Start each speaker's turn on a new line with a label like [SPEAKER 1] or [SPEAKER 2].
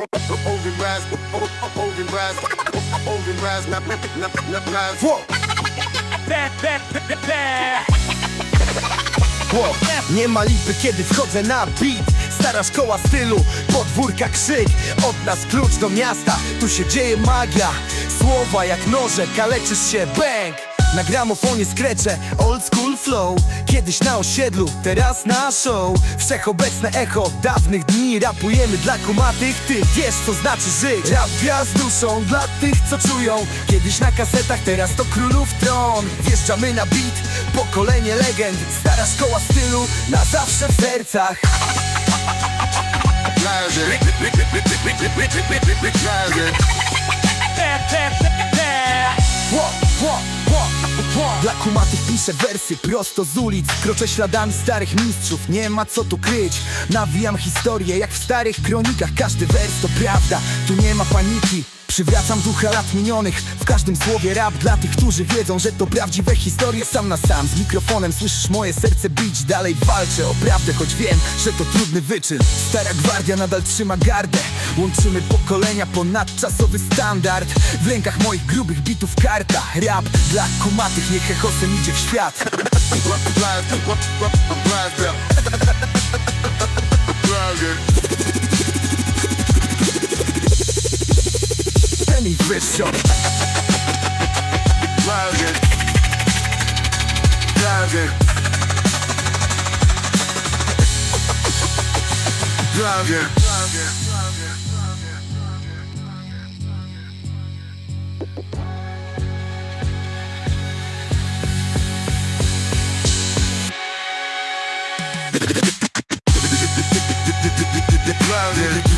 [SPEAKER 1] Rise, rise, rise.
[SPEAKER 2] Whoa,
[SPEAKER 3] bad, bad.
[SPEAKER 2] whoa. Nie ma lipy, kiedy wchodzę na beat Stara szkoła stylu, podwórka krzyk Od nas klucz do miasta, tu się dzieje magia Słowa jak noże, kaleczysz się, bang na gramofonie skrecze, old school flow. Kiedyś na osiedlu, teraz na show. Wszechobecne echo dawnych dni. Rapujemy dla kumatych, ty wiesz co znaczy żyć. Rap z duszą dla tych co czują. Kiedyś na kasetach, teraz to królów tron. Wjeżdżamy na beat, pokolenie legend. Stara szkoła stylu, na zawsze w sercach Dla kumatych piszę wersy prosto z ulic. Kroczę śladami starych mistrzów, nie ma co tu kryć. Nawijam historię jak w starych kronikach. Każdy wers to prawda, tu nie ma paniki. Przywracam ducha lat minionych. W każdym słowie rap dla tych, którzy wiedzą Że to prawdziwe historie. Sam na sam Z mikrofonem słyszysz moje serce bić. Dalej walczę o prawdę, choć wiem, że to trudny wyczyn. Stara gwardia nadal trzyma gardę. Łączymy pokolenia, ponadczasowy standard. W rękach moich grubych bitów karta. Rap dla kumatych, niech echosem idzie w świat
[SPEAKER 1] declining,